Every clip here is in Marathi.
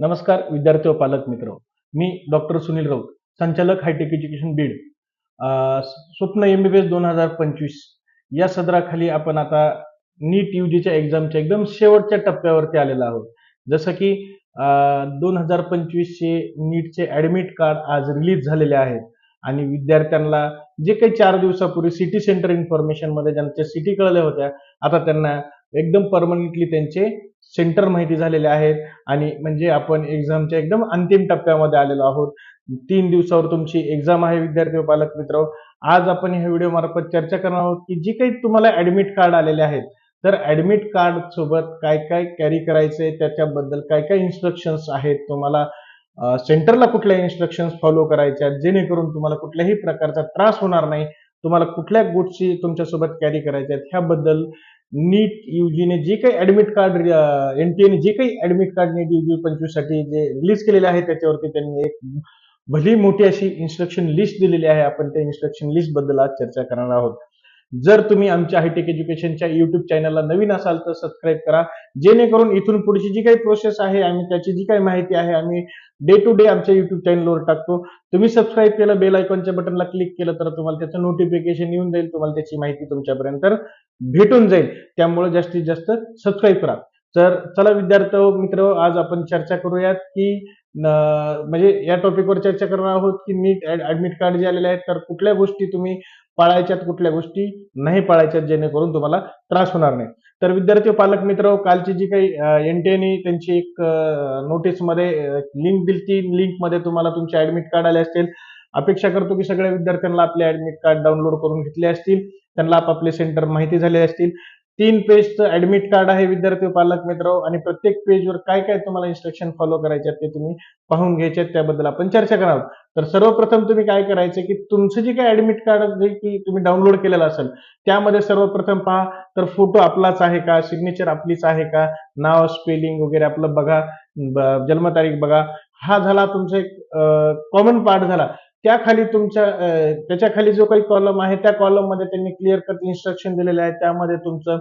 नमस्कार विद्यार्थी व पालक मित्र. मी डॉक्टर सुनील राऊत संचालक हायटेक एज्युकेशन बीड. स्वप्न एम बी बी एस दोन हजार पंचवीस. या सदराखाली आपण आता नीट यूजीच्या एक्झामच्या एकदम शेवटच्या टप्प्यावरती आलेलो आहोत. जसं की दोन हजार पंचवीसचे नीटचे ऍडमिट कार्ड आज रिलीज झालेले आहेत. आणि विद्यार्थ्यांना जे काही चार दिवसापूर्वी सिटी सेंटर इन्फॉर्मेशनमध्ये ज्यांच्या सिटी कळल्या होत्या आता त्यांना एकदम परमनंटली त्यांचे सेंटर माहिती झालेले आहेत. आणि म्हणजे आपण एक्झामच्या एकदम अंतिम टप्प्यामध्ये आलेलो आहोत. तीन दिवसावर तुमची एक्झाम आहे विद्यार्थी व पालक मित्र. आज आपण ह्या व्हिडिओ मार्फत चर्चा करणार आहोत की जी काही तुम्हाला ऍडमिट कार्ड आलेले आहेत. तर ऍडमिट कार्ड सोबत काय काय कॅरी करायचंय त्याच्याबद्दल काय काय इन्स्ट्रक्शन्स आहेत तुम्हाला सेंटरला कुठल्या इन्स्ट्रक्शन्स फॉलो करायच्या जेणेकरून तुम्हाला कुठल्याही प्रकारचा त्रास होणार नाही. तुम्हाला कुठल्या गोष्टी तुमच्यासोबत कॅरी करायच्या आहेत ह्याबद्दल नीट युजीने जे काही ऍडमिट कार्ड एनटीएने जे काही ऍडमिट कार्ड नीट युजी पंचवीससाठी जे रिलीज केलेले आहे त्याच्यावरती त्यांनी एक भली मोठी अशी इन्स्ट्रक्शन लिस्ट दिलेली आहे. आपण त्या इन्स्ट्रक्शन लिस्टबद्दल आज चर्चा करणार आहोत. जर तुम्ही आमच्या हायटेक एज्युकेशनच्या युट्यूब चॅनलला नवीन असाल तर सबस्क्राईब करा. जेणेकरून इथून पुढची जी काही प्रोसेस आहे आम्ही त्याची जी काही माहिती आहे आम्ही डे टू डे आमच्या युट्यूब चॅनलवर टाकतो. तुम्ही सबस्क्राईब केलं बेल आयकॉनच्या बटनला क्लिक केलं तर तुम्हाला त्याचं नोटिफिकेशन येऊन जाईल तुम्हाला त्याची माहिती तुमच्यापर्यंत भेटून जाईल. त्यामुळे जास्तीत जास्त सबस्क्राईब करा. तर चला विद्यार्थी मित्र आज आपण चर्चा करूयात की म्हणजे या टॉपिकवर चर्चा करणार आहोत की नीट ऍडमिट कार्ड जे आलेले आहेत तर कुठल्या गोष्टी तुम्ही पाळायच्यात कुठल्या गोष्टी नाही पाळायच्यात जेणेकरून तुम्हाला त्रास होणार नाही. तर विद्यार्थी पालक मित्र कालची जी काही एनटीएने त्यांची एक नोटीसमध्ये लिंक दिली ती लिंकमध्ये तुम्हाला तुमचे ऍडमिट कार्ड आले असतील. अपेक्षा करतो की सगळ्या विद्यार्थ्यांना आपले ऍडमिट कार्ड डाउनलोड करून घेतले असतील. त्यांना आपापले सेंटर माहिती झाले असतील. तीन पेजचं ऍडमिट कार्ड आहे विद्यार्थी पालक मित्र. आणि प्रत्येक पेजवर काय काय तुम्हाला इन्स्ट्रक्शन फॉलो करायचे ते तुम्ही पाहून घ्यायचे त्याबद्दल आपण चर्चा करणार आहोत. तर सर्वप्रथम तुम्ही काय करायचं की तुमचं जे काय ऍडमिट कार्ड की तुम्ही डाउनलोड केलेलं असेल त्यामध्ये सर्वप्रथम पहा तर फोटो आपलाच आहे का? सिग्नेचर आपलीच आहे का? नाव स्पेलिंग वगैरे आपलं बघा जन्मतारीख बघा. हा झाला तुमचा एक कॉमन पार्ट झाला. त्याखाली तुमच्या त्याच्याखाली त्याच्याखाली जो काही कॉलम आहे त्या कॉलममध्ये त्यांनी क्लिअर कट इन्स्ट्रक्शन दिलेले आहे त्यामध्ये तुमचं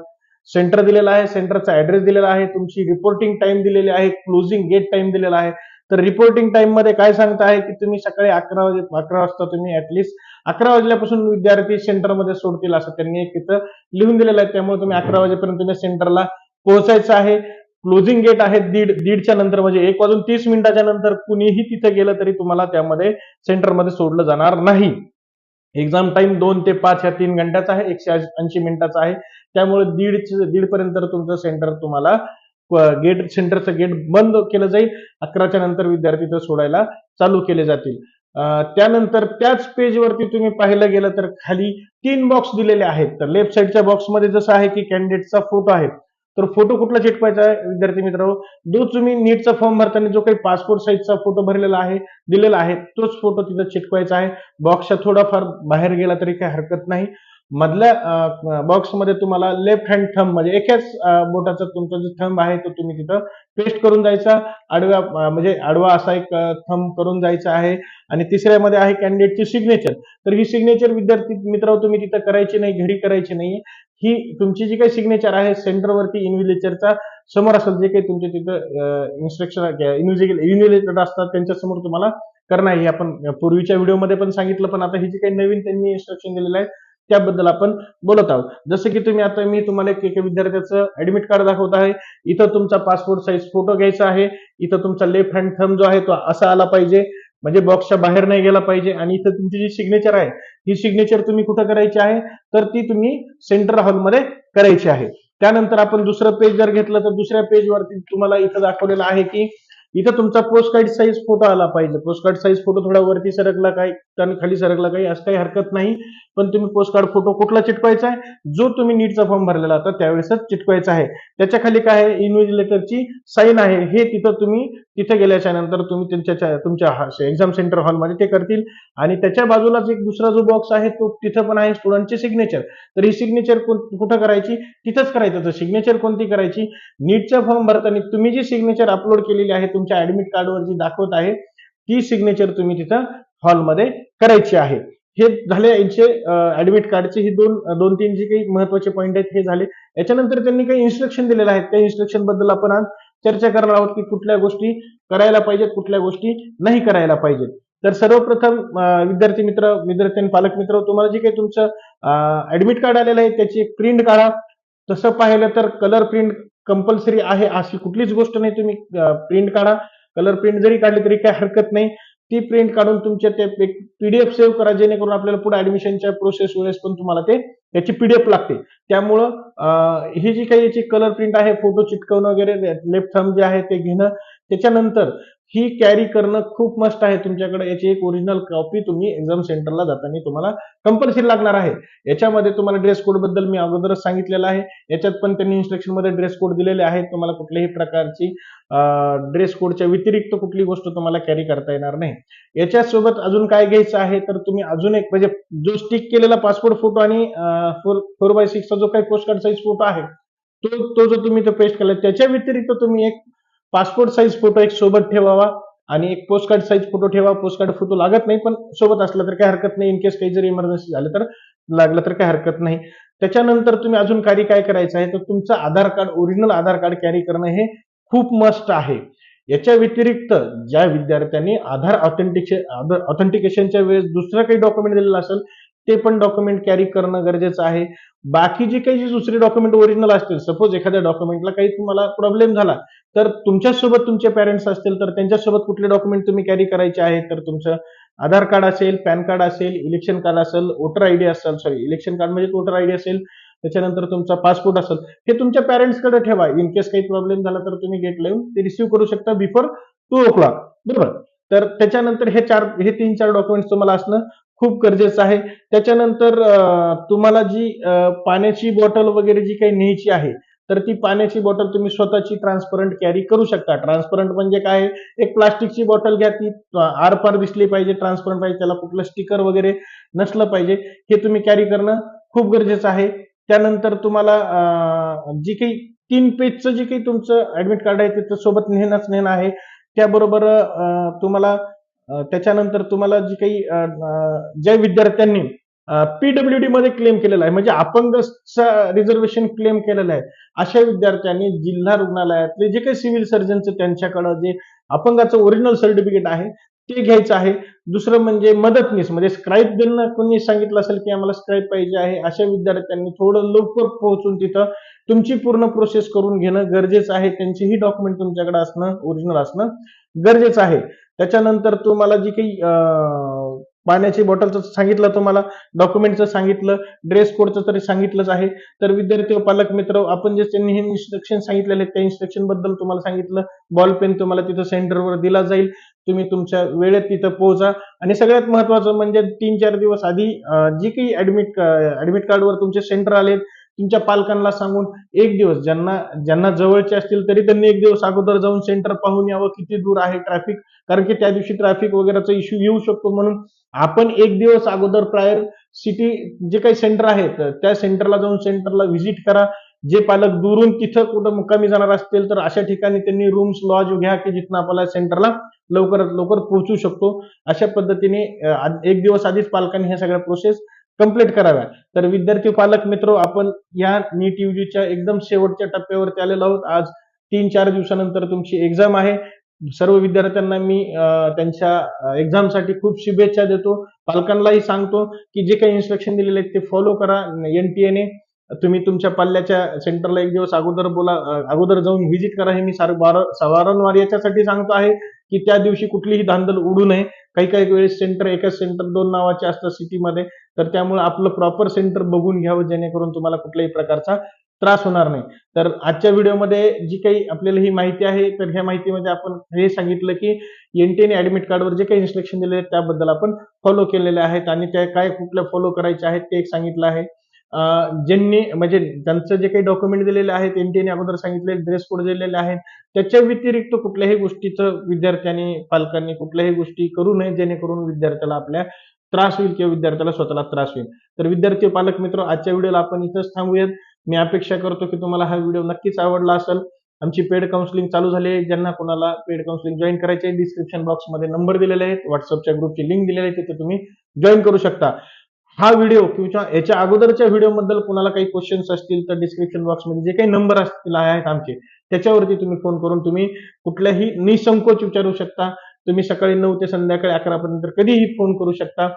सेंटर दिलेलं आहे सेंटरचा ऍड्रेस दिलेला आहे तुमची रिपोर्टिंग टाइम दिलेली आहे क्लोजिंग गेट टाइम दिलेला आहे. तर रिपोर्टिंग टाइममध्ये काय सांगता आहे की तुम्ही सकाळी अकरा वाजे अकरा वाजता तुम्ही ऍटलिस्ट अकरा वाजल्यापासून विद्यार्थी सेंटरमध्ये सोडतील असं त्यांनी एक तिथं लिहून दिलेलं आहे. त्यामुळे तुम्ही अकरा वाजेपर्यंत तुम्ही सेंटरला पोहोचायचं आहे. क्लोजिंग गेट आहे दीड दीडच्या नंतर म्हणजे एक वाजून तीस मिनिटाच्या नंतर कुणीही तिथे गेलं तरी तुम्हाला त्यामध्ये सेंटरमध्ये सोडलं जाणार नाही. एक्झाम टाइम दोन ते पाच या तीन घंट्याचा आहे एकशे ऐंशी मिनिटाचा आहे. त्यामुळे दीड दीड पर्यंत तुमचं सेंटर तुम्हाला गेट सेंटरचं गेट बंद केलं जाईल. अकराच्या नंतर विद्यार्थी तर सोडायला चालू केले जातील. त्यानंतर त्याच पेजवरती तुम्ही पाहिलं गेलं तर खाली तीन बॉक्स दिलेले आहेत. तर लेफ्ट साईडच्या बॉक्समध्ये जसं आहे की कॅन्डिडेटचा फोटो आहे. तर फोटो कुठला चिटकवायचा आहे? विद्यार्थी मित्र जो तुम्ही नीटचा फॉर्म भरताना जो काही पासपोर्ट साईजचा फोटो भरलेला आहे दिलेला आहे तोच फोटो तिथं चिटकवायचा आहे. बॉक्सच्या थोडाफार बाहेर गेला तरी काही हरकत नाही. मधल्या बॉक्समध्ये तुम्हाला लेफ्ट हँड थंब म्हणजे एकाच बोटाचा तुमचा जो थंब आहे तो तुम्ही तिथं पेस्ट करून जायचा आडव्या म्हणजे आडवा असा एक थंब करून जायचा आहे. आणि तिसऱ्यामध्ये आहे कॅन्डिडेटची सिग्नेचर तर ही सिग्नेचर विद्यार्थी मित्र तुम्ही तिथं करायची नाही घरी करायची नाही ही तुमची जी काही सिग्नेचर आहे सेंटरवरती इन्व्हिलेचरचा समोर असेल जे काही तुमचे तिथं इन्स्ट्रक्शन इन्व्हिलेटर असतात त्यांच्यासमोर तुम्हाला करणं आहे. हे आपण पूर्वीच्या व्हिडिओमध्ये पण सांगितलं पण आता ही जी काही नवीन त्यांनी इन्स्ट्रक्शन दिलेलं आहे त्याबद्दल आपण बोलत आहोत. जसं की तुम्ही आता मी तुम्हाला एक एका विद्यार्थ्याचं ऍडमिट कार्ड दाखवत आहे. इथं तुमचा पासपोर्ट साईज फोटो घ्यायचा आहे. इथं तुमचा लेफ्ट हँड थंब जो आहे तो असा आला पाहिजे. म्हणजे बॉक्सच्या बाहेर नाही गेला पाहिजे. आणि इथं तुमची जी सिग्नेचर आहे ही सिग्नेचर तुम्ही कुठं करायची आहे? तर ती तुम्ही सेंटर हॉलमध्ये करायची आहे. त्यानंतर आपण दुसरं पेज जर घेतलं तर दुसऱ्या पेजवरती तुम्हाला इथं दाखवलेलं आहे की इथं तुमचा पोस्ट कार्ड साईज फोटो आला पाहिजे. पोस्ट कार्ड साईज फोटो थोडा वरती सरकला काही कारण खाली सरकला काही असं काही हरकत नाही. पण तुम्ही पोस्ट कार्ड फोटो कुठला चिटकवायचा आहे? जो तुम्ही नीटचा फॉर्म भरलेला होता त्यावेळेसच चिटकवायचा आहे. त्याच्याखाली काय आहे? इन्व्हिजिलेटरची साईन आहे. हे तिथं तुम्ही तिथे गेल्याच्यानंतर तुम्ही त्यांच्या तुमच्या एक्झाम सेंटर हॉलमध्ये ते करतील. आणि त्याच्या बाजूलाच एक दुसरा जो बॉक्स आहे तो तिथं पण आहे स्टुडंटची सिग्नेचर तर ही सिग्नेचर कुठं करायची? तिथंच करायचं. तर सिग्नेचर कोणती करायची? नीटचा फॉर्म भरताना तुम्ही जी सिग्नेचर अपलोड केलेली आहे तुमच्या ऍडमिट कार्डवर जी दाखवत आहे ती सिग्नेचर तुम्ही तिथं हॉलमध्ये करायची आहे. हे झाले यांचे ऍडमिट कार्डचे ही दोन दोन तीन जे काही महत्त्वाचे पॉईंट आहेत हे झाले. याच्यानंतर त्यांनी काही इन्स्ट्रक्शन दिलेले आहेत त्या इन्स्ट्रक्शनबद्दल आपण आज चर्चा करणार आहोत की कुठल्या गोष्टी करायला पाहिजेत कुठल्या गोष्टी नाही करायला पाहिजेत. तर सर्वप्रथम विद्यार्थी मित्र विद्यार्थी आणि पालक मित्र तुम्हाला जे काही तुमचं ऍडमिट कार्ड आलेलं आहे त्याची एक प्रिंट काढा. तसं पाहिलं तर कलर प्रिंट कंपल्सरी आहे अशी कुठलीच गोष्ट नाही तुम्ही प्रिंट काढा. कलर प्रिंट जरी काढली तरी काही हरकत नाही. ती प्रिंट काढून तुमच्या ते पीडीएफ सेव्ह करा जेणेकरून आपल्याला पुढे ऍडमिशनच्या प्रोसेस वेळेस पण तुम्हाला ते त्याची पीडीएफ लागते. त्यामुळं ही जी काही याची कलर प्रिंट आहे फोटो चिटकवणं वगैरे लेफ्ट थंब जे आहे ते घेणं त्याच्यानंतर ही कॅरी करणं खूप मस्त आहे तुमच्याकडे. याची एक ओरिजिनल कॉपी तुम्ही एक्झाम सेंटरला जाताना तुम्हाला कंपल्सरी लागणार आहे. याच्यामध्ये तुम्हाला ड्रेस कोडबद्दल मी अगोदरच सांगितलेलं आहे. याच्यात पण त्यांनी इन्स्ट्रक्शनमध्ये ड्रेस कोड दिलेले आहेत. तुम्हाला कुठल्याही प्रकारची ड्रेस कोडच्या व्यतिरिक्त कुठली गोष्ट तुम्हाला कॅरी करता येणार नाही. याच्यासोबत अजून काय घ्यायचं आहे तर तुम्ही अजून एक म्हणजे जो स्टिक केलेला पासपोर्ट फोटो आणि फोर फोर बाय सिक्सचा जो काही पोस्ट कार्ड साईज फोटो आहे तो तो जो तुम्ही तो पेस्ट केला त्याच्या व्यतिरिक्त तुम्ही एक पासपोर्ट साईज फोटो एक सोबत ठेवावा आणि एक पोस्ट कार्ड साईज फोटो ठेवा. पोस्ट कार्ड फोटो लागत नाही पण सोबत असला तर काही हरकत नाही. इन केस काही जरी इमर्जन्सी झालं तर लागलं तर काही हरकत नाही. त्याच्यानंतर तुम्ही अजून कार्य काय करायचं आहे? तर तुमचं Aadhaar card original Aadhaar card carry करणं हे खूप मस्ट आहे. याच्या व्यतिरिक्त ज्या विद्यार्थ्यांनी आधार ऑथेंटिकेशन ऑथेंटिकेशनच्या वेळेस दुसरं काही डॉक्युमेंट दिलेलं असेल ते पण डॉक्युमेंट कॅरी करणं गरजेचं आहे. बाकी जे काही जे दुसरे डॉक्युमेंट ओरिजिनल असतील सपोज एखाद्या डॉक्युमेंटला काही तुम्हाला प्रॉब्लेम झाला तर तुमच्यासोबत तुमचे पॅरेंट्स असतील तर त्यांच्यासोबत कुठले डॉक्युमेंट तुम्ही कॅरी करायचे आहे तर तुमचं आधार कार्ड असेल पॅन कार्ड असेल इलेक्शन कार्ड असेल वोटर आयडी असेल सॉरी इलेक्शन कार्ड म्हणजे वोटर आयडी असेल त्याच्यानंतर तुमचा पासपोर्ट असेल हे तुमच्या पॅरेंट्सकडे ठेवा. इन केस काही प्रॉब्लेम झाला तर तुम्ही गेट लावून ते रिसिव्ह करू शकता बिफोर टू ओ क्लॉक बरोबर? तर त्याच्यानंतर हे चार हे तीन चार डॉक्युमेंट्स तुम्हाला असणं खूप गरजेचं आहे. त्याच्यानंतर तुम्हाला जी पाण्याची बॉटल वगैरे जी काही न्यायची आहे तर ती पाण्याची बॉटल तुम्ही स्वतःची ट्रान्सपरंट कॅरी करू शकता. ट्रान्सपरंट म्हणजे काय? एक प्लास्टिकची बॉटल घ्या ती आरपार दिसली पाहिजे ट्रान्सपरंट पाहिजे त्याला कुठलं स्टिकर वगैरे नसलं पाहिजे हे तुम्ही कॅरी करणं खूप गरजेचं आहे. त्यानंतर तुम्हाला जी काही तीन पेजचं जे काही तुमचं ऍडमिट कार्ड आहे ते सोबत नेहनच नेणं आहे. त्याबरोबर तुम्हाला त्याच्यानंतर तुम्हाला जी काही अं, ज्या विद्यार्थ्यांनी पीडब्ल्यू डी मध्ये क्लेम केलेला आहे म्हणजे अपंग रिझर्वेशन क्लेम केलेलं आहे अशा विद्यार्थ्यांनी जिल्हा रुग्णालयातले जे काही सिव्हिल सर्जनचं त्यांच्याकडं जे अपंगाचं ओरिजिनल सर्टिफिकेट आहे ते घ्यायचं आहे. दुसरं म्हणजे मदतनीस म्हणजे स्क्राईब ज्यांना कोणी सांगितलं असेल की आम्हाला स्क्राईब पाहिजे आहे अशा विद्यार्थ्यांनी थोडं लवकर पोहोचून तिथं तुमची पूर्ण प्रोसेस करून घेणं गरजेचं आहे. त्यांचीही डॉक्युमेंट तुमच्याकडे असणं ओरिजिनल असणं गरजेचं आहे. त्याच्यानंतर तुम्हाला जी काही पाण्याची बॉटलचं सांगितलं तुम्हाला डॉक्युमेंटचं सांगितलं ड्रेस कोडचं तरी सांगितलंच आहे. तर विद्यार्थी व पालक मित्र आपण जे त्यांनी हे इन्स्ट्रक्शन सांगितलेले आहेत, त्या इन्स्ट्रक्शनबद्दल तुम्हाला सांगितलं. बॉल पेन तुम्हाला तिथं सेंटरवर दिला जाईल. तुम्ही तुमच्या वेळेत तिथं पोहोचा. आणि सगळ्यात महत्वाचं म्हणजे तीन चार दिवस आधी जी काही ऍडमिट ऍडमिट कार्डवर तुमचे सेंटर आलेत तुमच्या पालकांना सांगून एक दिवस ज्यांना ज्यांना जवळचे असतील तरी त्यांनी एक दिवस अगोदर जाऊन सेंटर पाहून यावं किती दूर आहे ट्रॅफिक कारण की त्या दिवशी ट्रॅफिक वगैरेचा इश्यू येऊ शकतो म्हणून आपण एक दिवस अगोदर प्रायर सिटी जे काही सेंटर आहेत त्या सेंटरला जाऊन सेंटरला व्हिजिट करा. जे पालक दुरून तिथं कुठं मुक्कामी जाणार असतील तर अशा ठिकाणी त्यांनी रूम्स लॉज घ्या की जिथं आपल्याला सेंटरला लवकरात लवकर पोहोचू शकतो. अशा पद्धतीने आ- एक दिवस आधीच पालकांनी ह्या सगळ्या प्रोसेस कंप्लीट कराव्या. तर विद्यार्थी पालक मित्र आपण या नीट युजीच्या एकदम शेवटच्या टप्प्यावरती आलेलो आहोत. आज तीन चार दिवसानंतर तुमची एक्झाम आहे. सर्व विद्यार्थ्यांना मी त्यांच्या एक्झामसाठी खूप शुभेच्छा देतो. पालकांनाही सांगतो की जे काही इन्स्ट्रक्शन दिलेले आहेत ते फॉलो करा. एनटीएने तुम्ही तुमच्या पल्ल्याच्या सेंटरला एक दिवस अगोदर बोला अगोदर जाऊन व्हिजिट करा हे मी सार वार- वारंवार याच्यासाठी सांगतो आहे. की त्या दिवशी कुठलीही धांदल उडू नये. काही काही वेळेस सेंटर एकाच सेंटर दोन नावाचे असतात सिटीमध्ये तर त्यामुळे आपलं प्रॉपर सेंटर बघून घ्यावं जेणेकरून तुम्हाला कुठल्याही प्रकारचा त्रास होणार नाही. तर आजच्या व्हिडिओमध्ये जी काही आपल्याला ही माहिती आहे तर ह्या माहितीमध्ये आपण हे सांगितलं की एनटीएने ऍडमिट कार्डवर जे काही इन्स्ट्रक्शन दिले आहेत त्याबद्दल आपण फॉलो केलेले आहेत. आणि त्या काय कुठल्या फॉलो करायचे आहेत ते एक सांगितलं आहे. ज्यांनी म्हणजे त्यांचं जे काही डॉक्युमेंट दिलेले आहेत एनटीएने अगोदर सांगितले ड्रेस कोड दिलेले आहेत. त्याच्या व्यतिरिक्त कुठल्याही गोष्टीचं विद्यार्थ्यांनी पालकांनी कुठल्याही गोष्टी करू नये जेणेकरून विद्यार्थ्याला आपल्या त्रास होईल किंवा विद्यार्थ्याला स्वतःला त्रास होईल. तर विद्यार्थी पालक मित्र आजच्या व्हिडिओला आपण इथंच थांबूयात. मी अपेक्षा करतो की तुम्हाला हा व्हिडिओ नक्कीच आवडला असेल. आमची पेड काउन्सिलिंग चालू झाली आहे. ज्यांना कोणाला पेड काउन्सिलिंग जॉईन करायचे आहे डिस्क्रिप्शन बॉक्समध्ये नंबर दिलेले आहेत. व्हॉट्सअपच्या ग्रुपची लिंक दिलेली आहे तिथे तुम्ही जॉईन करू शकता. हा व्हिडिओ किंवा याच्या अगोदरच्या व्हिडिओ बद्दल कुणाला काही क्वेश्चन्स असतील तर डिस्क्रिप्शन बॉक्समध्ये जे काही नंबर असतील आहेत आमचे त्याच्यावरती तुम्ही फोन करून तुम्ही कुठल्याही निसंकोच विचारू शकता. तुम्ही सकाळी नऊ ते संध्याकाळी अकरा पर्यंत कधीही फोन करू शकता.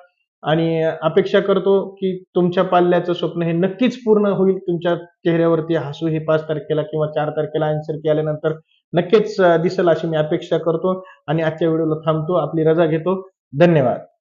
आणि अपेक्षा करतो की तुमच्या पाल्याचं स्वप्न हे नक्कीच पूर्ण होईल. तुमच्या चेहऱ्यावरती हसू हे पाच तारखेला किंवा चार तारखेला आन्सर केल्यानंतर नक्कीच दिसेल अशी मी अपेक्षा करतो. आणि आजच्या व्हिडिओला थांबतो. आपली रजा घेतो. धन्यवाद.